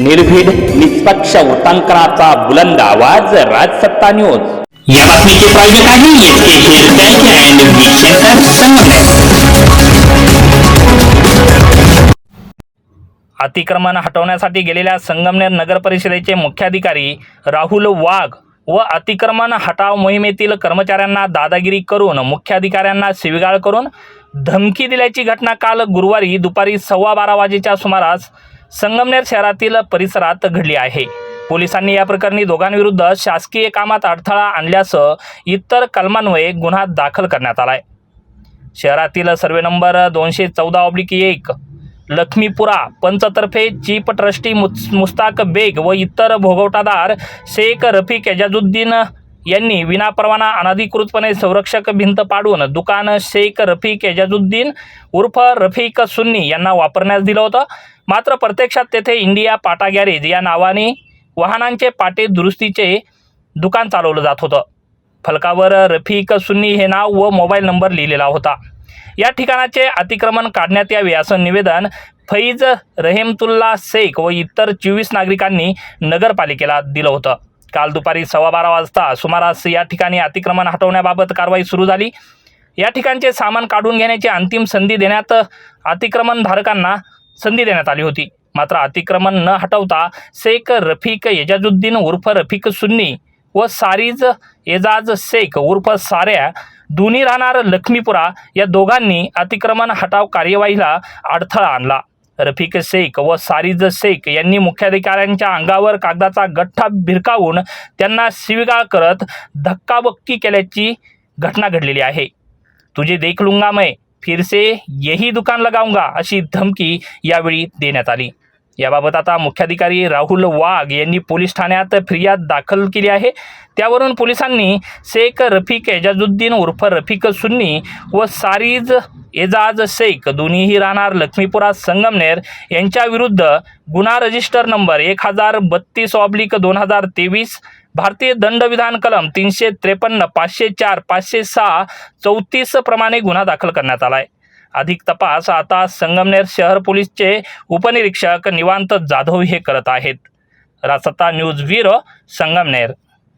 निर्भीड निष्पक्ष वृत्तांकनाचा बुलंद आवाज राजसत्ता न्यूज या बातमीचे प्रायोजक आहे अतिक्रमण हटवण्यासाठी गेलेल्या संगमनेर नगर परिषदेचे मुख्याधिकारी राहुल वाघ व अतिक्रमण हटाव मोहिमेतील कर्मचाऱ्यांना दादागिरी करून मुख्याधिकाऱ्यांना शिविगाळ करून धमकी दिल्याची घटना काल गुरुवारी दुपारी सव्वा बारा वाजेच्या सुमारास संगमनेर शहरातील परिसरात घडली आहे. पोलिसांनी या प्रकरणी दोघांविरुद्ध शासकीय कामात अडथळा आणल्यासह इतर कलमान्वये गुन्हा दाखल करण्यात आला आहे शहरातील सर्वे नंबर दोनशे चौदा ऑब्लिक एक लक्ष्मीपुरा पंचतर्फे चीफ ट्रस्टी मुस्ताक बेग व इतर भोगवटादार शेख रफिक एजाजुद्दीन यांनी विनापरवाना अनधिकृतपणे संरक्षक भिंत पाडून दुकान शेख रफिक एजाजुद्दीन उर्फ रफिक सुन्नी यांना वापरण्यास दिलं होतं. मात्र प्रत्यक्षात तेथे इंडिया पाटा गॅरेज या नावाने वाहनांचे पाटे दुरुस्तीचे दुकान चालवलं जात होतं. फलकावर रफिक सुन्नी हे नाव व मोबाईल नंबर लिहिलेला होता. या ठिकाणाचे अतिक्रमण काढण्यात यावे असं निवेदन फैज रहेमतुल्ला शेख व इतर चोवीस नागरिकांनी नगरपालिकेला दिलं होतं. काल दुपारी सव्वा बारा वाजता सुमारास या ठिकाणी अतिक्रमण हटवण्याबाबत कारवाई सुरू झाली. या ठिकाणचे सामान काढून घेण्याची अंतिम संधी देण्यात अतिक्रमणधारकांना संधी देण्यात आली होती. मात्र अतिक्रमण न हटवता शेख रफिक एजाजुद्दीन उर्फ रफिक सुन्नी व सारीज एजाज शेख उर्फ साऱ्या दोन्ही राहणार लक्ष्मीपुरा या दोघांनी अतिक्रमण हटाव कार्यवाहीला अडथळा आणला. रफिक शेख व सारीज शेख यांनी मुख्याधिकाऱ्यांच्या अंगावर कागदाचा गठ्ठा भिरकावून त्यांना शिविगाळ करत धक्काबक्की केल्याची घटना घडलेली आहे. तुझे देख लूंगा मैं फिरसे यही दुकान लगाऊंगा अशी धमकी यावेळी देण्यात आली. याबाबत आता मुख्याधिकारी राहुल वाघ यांनी पोलीस ठाण्यात फिर्याद दाखल केली आहे. त्यावरून पोलिसांनी शेख रफिक एजाजुद्दीन उर्फ रफिक सुन्नी व सारीज एजाज शेख दोन्हीही राहणार लक्ष्मीपुरा संगमनेर यांच्याविरुद्ध गुन्हा रजिस्टर नंबर एक हजार बत्तीस ऑब्लिक दोन हजार तेवीस भारतीय दंडविधान कलम तीनशे त्रेपन्न पाचशे चार पाचशे सहा चौतीस प्रमाणे गुन्हा दाखल करण्यात आला आहे अधिक तपास. आता संगमनेर शहर पोलीसचे उपनिरीक्षक निवांत जाधव हे करत आहेत. रासता न्यूज ब्युरो संगमनेर.